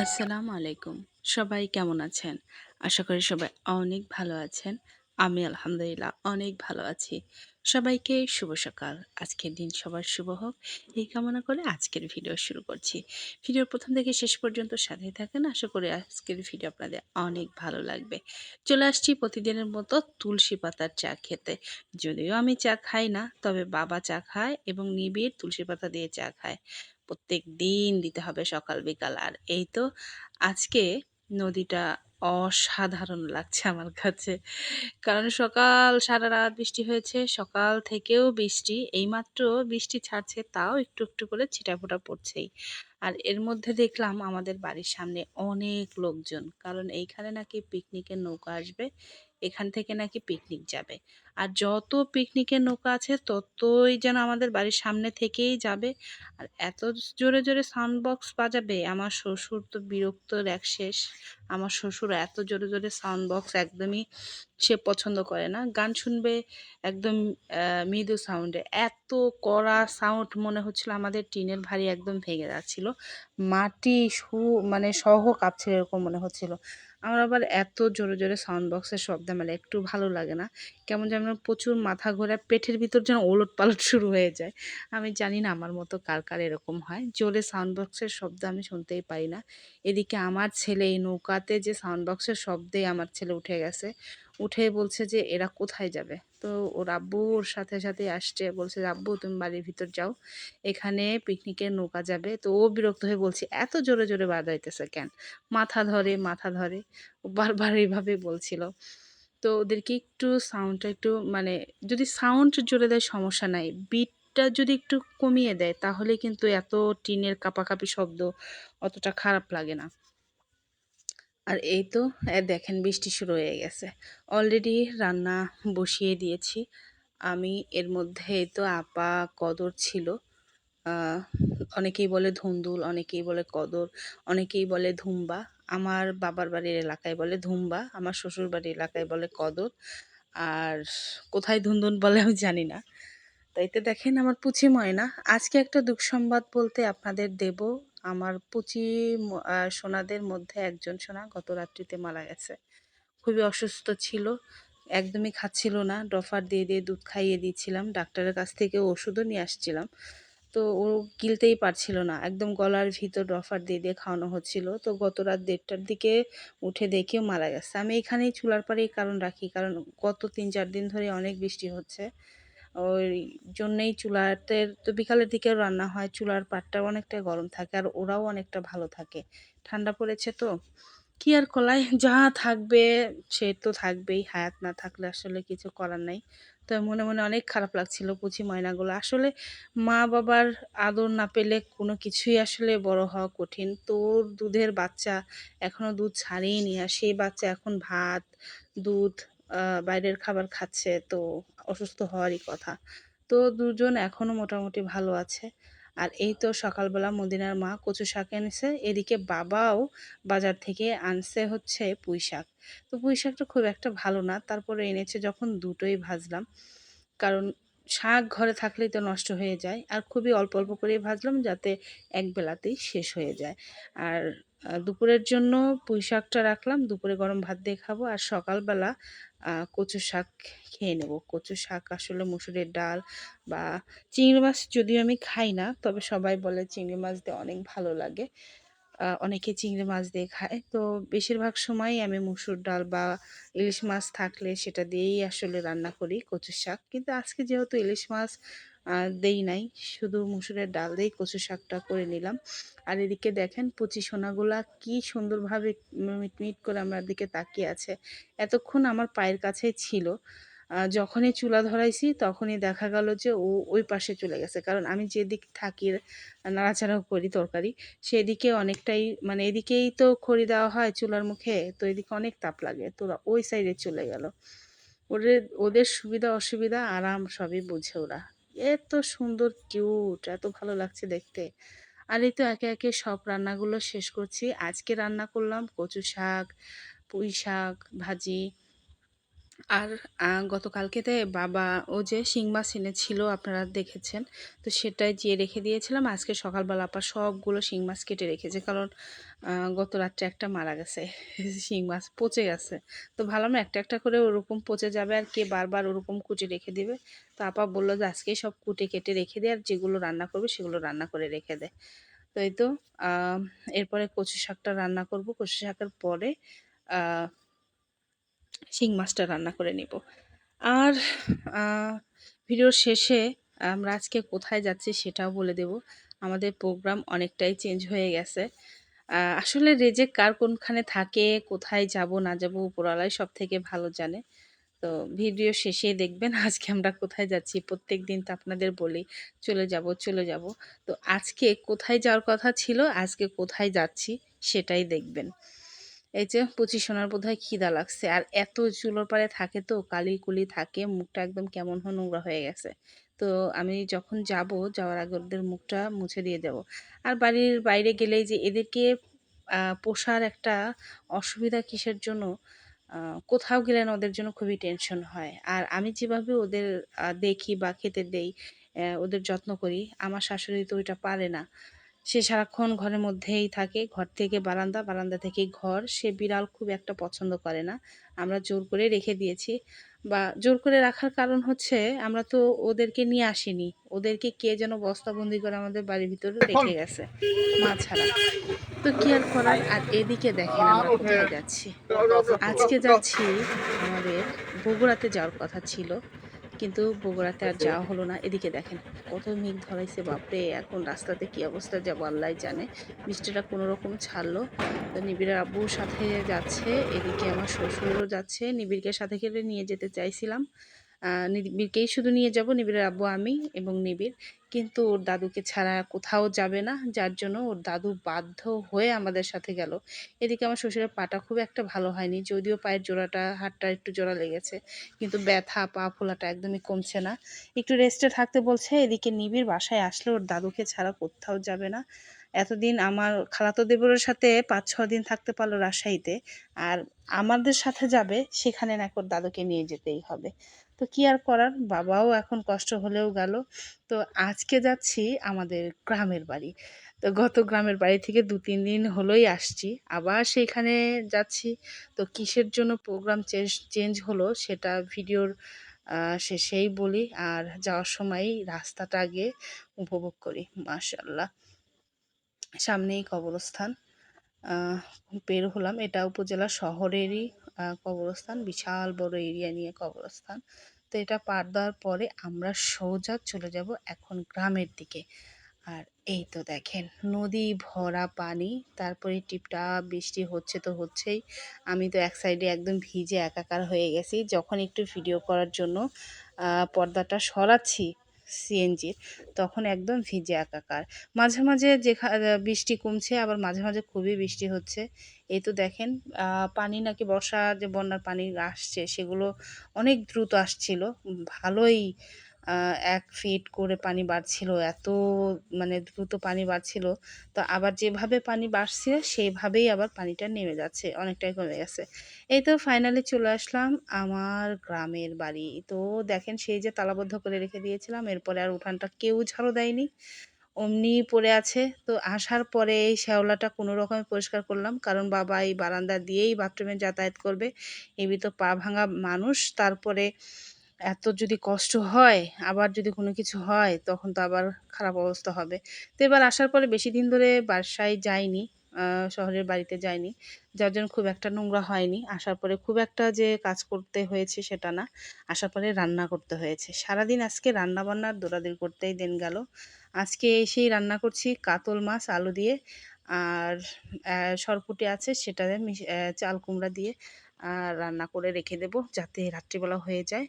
আসসালামু আলাইকুম। সবাই কেমন আছেন? আশা করি সবাই অনেক ভালো আছেন। আমি আলহামদুলিল্লাহ অনেক ভালো আছি। সবাইকে শুভ সকাল। আজকের দিন সবার শুভ হোক এই কামনা করে আজকের ভিডিও শুরু করছি। ভিডিওর প্রথম থেকে শেষ পর্যন্ত সাথেই থাকেন। আশা করি আজকের ভিডিও আপনাদের অনেক ভালো লাগবে। চলে আসছি প্রতিদিনের মতো তুলসী পাতার চা খেতে। যদিও আমি চা খাই না, তবে বাবা চা খায় এবং নিবিড় তুলসী পাতা দিয়ে চা খায়। প্রত্যেক দিন দিতে হবে সকাল বিকাল। আর এই তো আজকে নদীটা অসাধারণ লাগছে আমার কাছে। কারণ সকাল সারা রাত বৃষ্টি হয়েছে। সকাল থেকেও বৃষ্টি। এইমাত্র বৃষ্টি ছাড়ছে তাও একটু, একটু করে ছিটাফোঁটা পড়ছেই। আর এর মধ্যে দেখলাম আমাদের বাড়ির সামনে অনেক লোকজন। কারণ এইখানে নাকি পিকনিকের নৌকা আসবে। এখান থেকে নাকি পিকনিক যাবে। আর যত পিকনিকের নৌকা আছে ততই যেন আমাদের বাড়ির সামনে থেকেই যাবে। আর এত জোরে, জোরে সাউন্ড বক্স বাজাবে আমার শ্বশুর তো বিরক্তর এক শেষ। আমার শ্বশুর এত জোরে, জোরে সাউন্ড বক্স একদমই সে পছন্দ করে না। গান শুনবে একদম মৃদু সাউন্ডে। এত কড়া সাউন্ড মনে হচ্ছিল আমাদের টিনের ভারী একদম ভেঙে যাচ্ছিল। মাটি সু মানে সহ কাঁপছিল এরকম মনে হচ্ছিল। আমার আবার এত জোরে, জোরে সাউন্ড বক্সের শব্দ আমার একটু ভালো লাগে না। কেমন যেন প্রচুর মাথা ঘোরা পেটের ভিতর যেন ওলট পালট শুরু হয়ে যায়। আমি জানি না আমার মতো কার, কার এরকম হয়। জোরে সাউন্ড বক্সের শব্দ আমি শুনতেই পারি না। এদিকে আমার ছেলে এই নৌকাতে যে সাউন্ড বক্সের শব্দে আমার ছেলে উঠে গেছে। উঠে বলছে যে এরা কোথায় যাবে? তো ওর আব্বু ওর সাথে, সাথে আসছে। বলছে "আব্বু তুমি বাড়ির ভিতর যাও। এখানে পিকনিকের নৌকা যাবে।" তো ও বিরক্ত হয়ে বলছে, "এত জোরে, জোরে বাজাইতেছে কেন? মাথা ধরে, মাথা ধরে।" বারবার এভাবে বলছিল। তো ওদেরকে একটু সাউন্ডটা একটু মানে যদি সাউন্ড জোরে দেয় সমস্যা নাই। বিটটা যদি একটু কমিয়ে দেয় তাহলে কিন্তু এত টিনের কাঁপাকাঁপি শব্দ অতটা খারাপ লাগে না। আর এই তো দেখেন বৃষ্টি শুরু হয়ে গেছে। অলরেডি রান্না বসিয়ে দিয়েছি। আমি এর মধ্যে এই তো আপা কদর ছিল। অনেকেই বলে ধুন্দুল, অনেকেই বলে কদর, অনেকেই বলে ধুম্বা। আমার বাবার বাড়ির এলাকায় বলে ধুম্বা, আমার শ্বশুর বাড়ির এলাকায় বলে কদর। আর কোথায় ধুন্দুল বলে আমি জানি না। তো এতে দেখেন আমার পুচি ময়না। আজকে একটা দুঃসংবাদ বলতে আপনাদের দেব। আমার পুচি সোনাদের মধ্যে একজন সোনা গত রাত্রিতে মারা গেছে। খুবই অসুস্থ ছিল। একদমই খাচ্ছিল না। ড্রপার দিয়ে, দিয়ে দুধ খাইয়ে দিচ্ছিলাম। ডাক্তারের কাছ থেকে ওষুধও নিয়ে আসছিলাম। তো ও গিলতেই পারছিল না। একদম গলার ভিতর ড্রপার দিয়ে, দিয়ে খাওয়ানো হচ্ছিল। তো গত রাত দেড়টার দিকে উঠে দেখেও মারা গেছে। আমি এখানেই চুলার পাড়েই কারণ রাখি। কারণ গত ৩-৪ দিন ধরে অনেক বৃষ্টি হচ্ছে। ওই জন্যেই চুলাতে তো বিকালের দিকেও রান্না হয়। চুলার পাড়টাও অনেকটা গরম থাকে আর ওরাও অনেকটা ভালো থাকে। ঠান্ডা পড়েছে তো। কি আর কলায় যা থাকবে সে তো থাকবেই। হায়াত না থাকলে আসলে কিছু করার নাই। তো মনে, মনে অনেক খারাপ লাগছিল পুচি ময়নাগুলো। আসলে মা-বাবার আদর না পেলে কোনো কিছুই আসলে বড় হওয়া কঠিন। তোর দুধের বাচ্চা এখনও দুধ ছাড়েইনি। আর সেই বাচ্চা এখন ভাত, দুধ বাইরের খাবার খাচ্ছে। তো অসুস্থ হওয়ারই কথা। তো দুজন এখনও মোটামুটি ভালো আছে। আর এই তো সকালবেলা মদিনার মা কচু শাক এনেছে। এদিকে বাবাও বাজার থেকে আনছে হচ্ছে পুঁই শাক তো পুঁই শাকটা খুব একটা ভালো না। তারপরে এনেছে যখন দুটোই ভাজলাম। কারণ শাক ঘরে থাকলেই তো নষ্ট হয়ে যায়। আর খুবই অল্প, অল্প করেই ভাজলাম যাতে এক বেলাতেই শেষ হয়ে যায়। আর দুপুরের জন্য পুঁই শাকটা রাখলাম। দুপুরে গরম ভাত দিয়ে খাব। আর সকালবেলা কচু শাক খেয়ে নেব। কচু শাক আসলে মুসুরের ডাল বা চিংড়ি মাছ যদিও আমি খাই না। তবে সবাই বলে চিংড়ি মাছ দিয়ে অনেক ভালো লাগে। অনেকে চিংড়ি মাছ দিয়ে খায়। তো বেশিরভাগ সময় আমি মুসুর ডাল বা ইলিশ মাছ থাকলে সেটা দিয়েই আসলে রান্না করি কচু শাক। কিন্তু আজকে যেহেতু ইলিশ মাছ দেই নাই, শুধু মুসুরের ডাল দিয়েই কচু শাকটা করে নিলাম। আর এদিকে দেখেন পুচি সোনাগুলা কি সুন্দরভাবে মিটমিট করে আমার দিকে তাকিয়ে আছে। এতক্ষণ আমার পায়ের কাছেই ছিল। যখনই চুলা ধরাইছি তখনই দেখা গেল যে ও ওই পাশে চলে গেছে। কারণ আমি যেদিক থাকি নাড়াচাড়াও করি তরকারি, সেদিকে অনেকটাই মানে এদিকেই তো খড়ি দেওয়া হয় চুলার মুখে, তো এদিকে অনেক তাপ লাগে। তো ওরা ওই সাইডে চলে গেল। ওদের ওদের সুবিধা অসুবিধা আরাম সবই বুঝে ওরা। এত সুন্দর কিউট, এত ভালো লাগছে দেখতে। আর এই তো একে, একে সব রান্নাগুলো শেষ করছি। আজকে রান্না করলাম কচু শাক, পুঁই শাক ভাজি। আর গতকালকেতে বাবা ও যে শিং মাছ এনেছিল আপনারা দেখেছেন। তো সেটাই যেয়ে রেখে দিয়েছিলাম। আজকে সকালবেলা আপা সবগুলো শিং মাছ কেটে রেখেছে। কারণ গত রাত্রে একটা মারা গেছে। শিং মাছ পচে গেছে। তো ভাবলাম একটা, একটা করে ওরকম পচে যাবে আর কে বারবার ওরকম কুটে রেখে দিবে। তো আপা বলল যে আজকেই সব কুটে কেটে রেখে দে আর যেগুলো রান্না করবে সেগুলো রান্না করে রেখে দে। তো এই তো এরপরে কচু শাকটা রান্না করব। কচু শাকের পরে শিং মাছটা রান্না করে নিব। আর ভিডিওর শেষে আমরা আজকে কোথায় যাচ্ছি সেটাও বলে দেব। আমাদের প্রোগ্রাম অনেকটাই চেঞ্জ হয়ে গেছে। আসলে রেজেক কার কোনখানে থাকে, কোথায় যাব না যাব উপরওয়ালাই সবথেকে ভালো জানে। তো ভিডিও শেষে দেখবেন আজকে আমরা কোথায় যাচ্ছি। প্রত্যেক দিন তো আপনাদের বলি চলে যাব, চলে যাব। তো আজকে কোথায় যাওয়ার কথা ছিল, আজকে কোথায় যাচ্ছি সেটাই দেখবেন। এই যে পুচি সোনার বোধহয় খিদা লাগছে। আর এত চুলোর পাড়ে থাকে তো কালি কুলি থাকে, মুখটা একদম কেমন হয় নোংরা হয়ে গেছে। তো আমি যখন যাব, যাওয়ার আগে ওদের মুখটা মুছে দিয়ে যাব আর বাড়ির বাইরে গেলেই যে এদেরকে পোষার একটা অসুবিধা কিসের জন্য কোথাও গেলেন ওদের জন্য খুবই টেনশন হয়। আর আমি যেভাবে ওদের দেখি বা খেতে দেই ওদের যত্ন করি, আমার শাশুড়ি তো ওইটা পারে না। সে সারাক্ষণ ঘরের মধ্যেই থাকে। ঘর থেকে বারান্দা বারান্দা থেকে ঘর। সে বিড়াল খুব একটা পছন্দ করে না। আমরা জোর করে রেখে দিয়েছি। বা জোর করে রাখার কারণ হচ্ছে আমরা তো ওদেরকে নিয়ে আসিনি। ওদেরকে কে যেন বস্তাবন্দি করে আমাদের বাড়ির ভিতরে রেখে গেছে। মা ছাড়া। তো কি আর করার? আর এদিকে দেখেন আমরা কোথায় যাচ্ছি। আজকে যাচ্ছি আমাদের বগুড়াতে যাওয়ার কথা ছিল। কিন্তু বগুড়াতে আর যাওয়া হলো না। এদিকে দেখেন কত মেঘ ধরাইছে বাপরে! এখন রাস্তাতে কি অবস্থা যাব আল্লাহ জানে। বৃষ্টিটা কোনো রকম ছাড়লো। তো নিবিড়ের আব্বুর সাথে যাচ্ছে এদিকে আমার শ্বশুরও যাচ্ছে। নিবিড়কে সাথে খেলে নিয়ে যেতে চাইছিলাম। নিবিড়কেই শুধু নিয়ে যাব, নিবিড়ের আব্বু, আমি এবং নিবিড়। কিন্তু ওর দাদুকে ছাড়া কোথাও যাবে না, যার জন্য ওর দাদু বাধ্য হয়ে আমাদের সাথে গেল। এদিকে আমার শ্বশুরের পাটা খুব একটা ভালো হয়নি, যদিও পায়ের জোড়াটা, হাতটা একটু জোড়া লেগেছে, কিন্তু ব্যথা, পা ফোলাটা একদমই কমছে না। একটু রেস্টে থাকতে বলছে, এদিকে নিবিড় বাসায় আসলে ওর দাদুকে ছাড়া কোথাও যাবে না। এতদিন আমার খালাতো দেবরের সাথে পাঁচ ছ দিন থাকতে পারল রাজশাহীতে। আর আমাদের সাথে যাবে, সেখানে না ওর দাদুকে নিয়ে যেতেই হবে। তো কি আর করার? বাবাও এখন কষ্ট হলেও গেল। তো আজকে যাচ্ছি আমাদের গ্রামের বাড়ি। তো গত গ্রামের বাড়ি থেকে দু, তিন দিন হলোই আসছি। আবার সেইখানে যাচ্ছি। তো কিসের জন্য প্রোগ্রাম চেঞ্জ চেঞ্জ হলো সেটা ভিডিওর শেষেই বলি। আর যাওয়ার সময় রাস্তাটা আগে উপভোগ করি মাশাল্লাহ সামনেই কবরস্থান। বের হলাম। এটা উপজেলা শহরেরই কবরস্থান। বিশাল বড় এরিয়া নিয়ে কবরস্থান। তো এটা পার দেওয়ার পরে আমরা সোজা চলে যাব এখন গ্রামের দিকে। আর এই তো দেখেন, নদী ভরা পানি, তারপরে টিপটা বৃষ্টি হচ্ছে তো হচ্ছেই। আমি তো এক সাইডে একদম ভিজে একাকার হয়ে গেছি। যখন একটু ভিডিও করার জন্য পর্দাটা সরাচ্ছি সিএনজির তখন একদম ভিজে একাকার। মাঝে মাঝে যেখা বৃষ্টি কমছে, আবার মাঝে মাঝে খুবই বৃষ্টি হচ্ছে। এই তো দেখেন পানি নাকি বর্ষা, যে বন্যার পানি আসছে, সেগুলো অনেক দ্রুত আসছিল। ভালোই এক ফিট করে পানি বাড়ছিল, এত মানে দ্রুত পানি বাড়ছিল। তো আবার যেভাবে পানি বাড়ছে, সেইভাবেই আবার পানিটা নেমে যাচ্ছে, অনেকটাই কমে গেছে। এই তো ফাইনালি চলে আসলাম আমার গ্রামের বাড়ি। তো দেখেন সেই যে তালাবদ্ধ করে রেখে দিয়েছিলাম, এরপরে আর উঠানটা কেউ ঝাড়ু দেয়নি। অমনি পড়ে আছে। তো আসার পরে এই শ্যাওলাটা কোনো রকমে পরিষ্কার করলাম, কারণ বাবা এই বারান্দা দিয়েই বাথরুমে যাতায়াত করবে। এবি তো পা ভাঙা মানুষ, তারপরে এত যদি কষ্ট হয়, আবার যদি কোনো কিছু হয়, তখন তো আবার খারাপ অবস্থা হবে। তো এবার আসার পরে বেশি দিন ধরে বাসায় যাইনি শহরের বাড়িতে যাইনি। যার জন্য খুব একটা নোংরা হয়নি। আসার পরে খুব একটা যে কাজ করতে হয়েছে সেটা না। আসার পরে রান্না করতে হয়েছে। সারাদিন আজকে রান্না বান্নার দৌড়াদৌড়ি করতেই দিন গেল। আজকে এসেই রান্না করছি কাতল মাছ, আলু দিয়ে, আর সরপুটি আছে সেটা চাল কুমড়া দিয়ে রান্না করে রেখে দেব যাতে রাত্রিবেলা হয়ে যায়।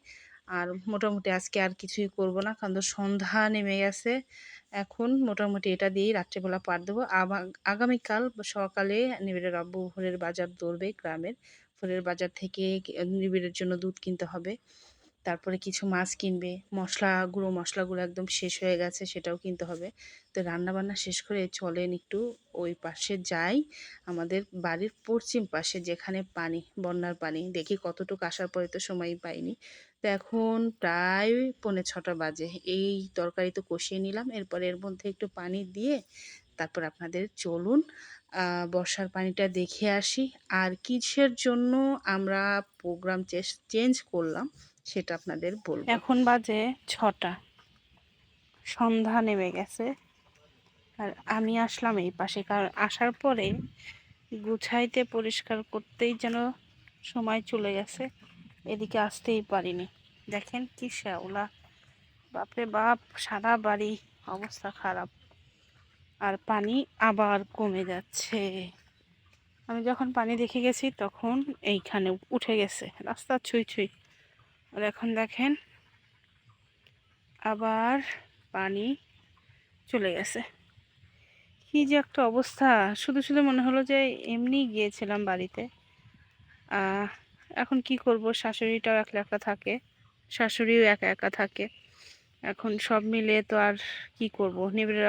আর মোটামুটি আজকে আর কিছুই করব না, কারণ তো সন্ধ্যা নেমে গেছে। এখন মোটামুটি এটা দিয়েই রাত্রেবেলা পার দেবো। আগামীকাল সকালে নিবিড়ের আব্বু ভোরের বাজার দৌড়বে গ্রামের। ভোরের বাজার থেকে নিবিড়ের জন্য দুধ কিনতে হবে। তারপরে কিছু মাছ কিনবে। মশলা গুঁড়ো, মশলাগুলো একদম শেষ হয়ে গেছে, সেটাও কিনতে হবে। তো রান্নাবান্না শেষ করে চলেন একটু ওই পাশে যাই। আমাদের বাড়ির পশ্চিম পাশে যেখানে পানি, বন্যার পানি। দেখি কতটুকু আসার পরে তো সময় পাইনি। তো এখন প্রায় পৌনে ছটা বাজে। এই তরকারি তো কষিয়ে নিলাম। এরপর এর মধ্যে একটু পানি দিয়ে তারপর আপনাদের চলুন বর্ষার পানিটা দেখে আসি। আর কিসের জন্য আমরা প্রোগ্রাম চেঞ্জ করলাম সেটা আপনাদের বলব। এখন বাজে ছটা। সন্ধ্যা নেমে গেছে। আর আমি আসলাম এই পাশে। কারণ আসার পরে গুছাইতে, পরিষ্কার করতেই যেন সময় চলে গেছে। এদিকে আসতেই পারিনি। দেখেন কি শ্যাওলা। বাপরে বাপ, সারা বাড়ি অবস্থা খারাপ। আর পানি আবার কমে যাচ্ছে। আমি যখন পানি দেখে গেছি, তখন এইখানে উঠে গেছে, রাস্তা ছুঁই ছুঁই। আর এখন দেখেন, আবার পানি চলে গেছে। কি যে একটা অবস্থা। শুধু শুধু মনে হলো যে এমনি গিয়েছিলাম বাড়িতে। এখন কি করব? শাশুড়িটাও একলা একা থাকে, শাশুড়িও একা একা থাকে। এখন সব মিলে তো আর কি করব? নিবিড়ের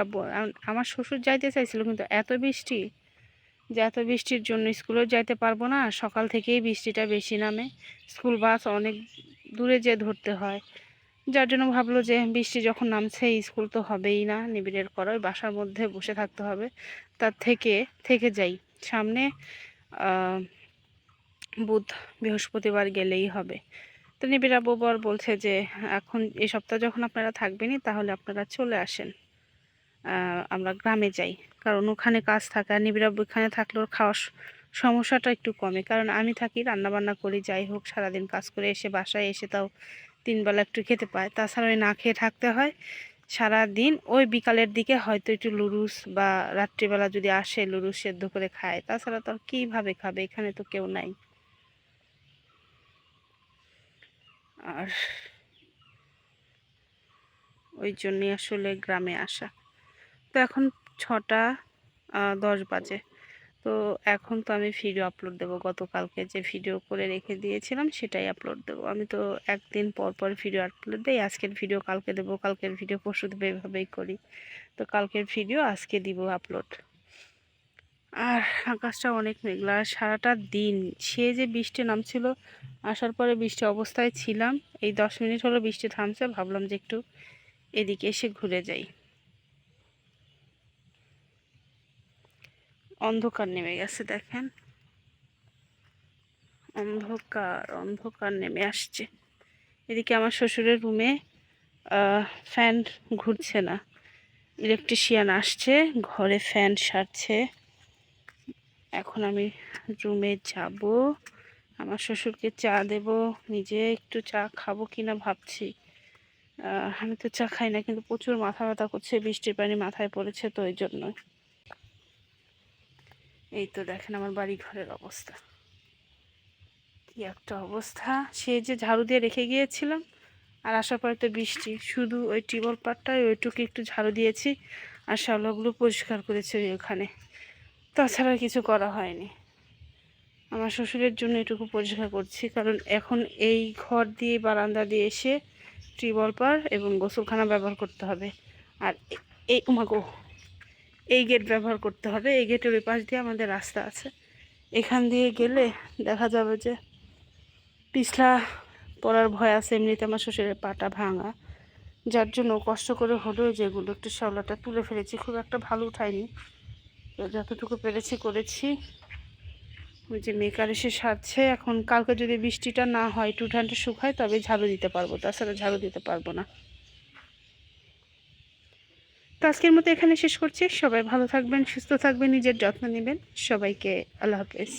আমার শ্বশুর যাইতে চাইছিল কিন্তু এত বৃষ্টি যে এত বৃষ্টির জন্য স্কুলেও যাইতে পারব না। সকাল থেকেই বৃষ্টিটা বেশি নামে। স্কুল বাস অনেক দূরে যেয়ে ধরতে হয়। যার জন্য ভাবলো যে বৃষ্টি যখন নামছে, স্কুল তো হবেই না। নিবিড়ের করা বাসার মধ্যে বসে থাকতে হবে। তার থেকে থেকে যাই। সামনে বুধ বৃহস্পতিবার গেলেই হবে। তো নিবিড় বর বলছে যে, এখন এই সপ্তাহ যখন আপনারা থাকবেনই, তাহলে আপনারা চলে আসেন। আমরা গ্রামে যাই। কারণ ওখানে কাজ থাকে আর নিবিড় আব্বু এখানে থাকলে ওর খাওয়ার সমস্যাটা একটু কমে। কারণ আমি থাকি রান্না বান্না করি, যাই হোক, সারাদিন কাজ করে এসে বাসায় এসে তাও তিনবেলা একটু খেতে পায়। তাছাড়া ওই না খেয়ে থাকতে হয় সারা দিন ওই বিকালের দিকে হয়তো একটু লুরুস বা রাত্রিবেলা যদি আসে, লুরুস সেদ্ধ করে খায়। তাছাড়া তো আর কীভাবে খাবে? এখানে তো কেউ নাই। আর ওই জন্যই আসলে গ্রামে আসা। তো এখন ছটা দশ বাজে। তো এখন তো আমি ভিডিও আপলোড দেবো। গতকালকে যে ভিডিও করে রেখে দিয়েছিলাম, সেটাই আপলোড দেবো। আমি তো একদিন পর পর ভিডিও আপলোড দিই। আজকের ভিডিও কালকে দেবো, কালকের ভিডিও পরশু দেবো, এভাবেই করি। তো কালকের ভিডিও আজকে দিব আপলোড আর আকাশটা অনেক মেঘলা। আর সারাটা দিন সে যে বৃষ্টি নামছিল, আসার পরে বৃষ্টি অবস্থায় ছিলাম। এই দশ মিনিট হলো বৃষ্টি থামছে, ভাবলাম যে একটু এদিকে এসে ঘুরে যাই। অন্ধকার নেমে গেছে, দেখেন। অন্ধকার অন্ধকার নেমে আসছে। এদিকে আমার শ্বশুরের রুমে ফ্যান ঘুরছে না। ইলেকট্রিশিয়ান আসছে, ঘরে ফ্যান সারছে। এখন আমি রুমে যাব। আমার শ্বশুরকে চা দেব। নিজে একটু চা খাব কিনা ভাবছি। আমি তো চা খাই না, কিন্তু প্রচুর মাথা ব্যথা করছে, বৃষ্টির পানি মাথায় পড়েছে তো ওই জন্য এই তো দেখেন আমার বাড়ি ঘরের অবস্থা। কি একটা অবস্থা। সে যে ঝাড়ু দিয়ে রেখে গিয়েছিলাম, আর আসার পরে তো বৃষ্টি। শুধু ওই টিবল পাটটায় ওইটুকু একটু ঝাড়ু দিয়েছি, আর শ্যাওলাগুলো পরিষ্কার করেছি ওখানে। তাছাড়া কিছু করা হয়নি। আমার শ্বশুরের জন্য এটুকু পরিষ্কার করছি, কারণ এখন এই ঘর দিয়ে বারান্দা দিয়ে এসে টিউবওয়েল পার এবং গোসলখানা ব্যবহার করতে হবে। আর এই উমাগো এই গেট ব্যবহার করতে হবে। এই গেটের ওই পাশ দিয়ে আমাদের রাস্তা আছে। এখান দিয়ে গেলে দেখা যাবে যে পিছলা পড়ার ভয় আছে, এমনিতে আমার শ্বশুরের পাটা ভাঙা। যার জন্য কষ্ট করে হলেও যেগুলো একটু শ্যাওলাটা তুলে ফেলেছি, খুব একটা ভালো উঠায়নি। তো যতটুকু পেরেছি করেছি। ওই যে মেকার এসে সারছে। এখন কালকে যদি বৃষ্টিটা না হয় টু ঠান্ডা শুকায়, তবে ঝাড়ু দিতে পারব। তাছাড়া ঝাড়ু দিতে পারব না। তো আজকের মতো এখানে শেষ করছি। সবাই ভালো থাকবেন, সুস্থ থাকবেন, নিজের যত্ন নেবেন। সবাইকে আল্লাহ হাফেজ।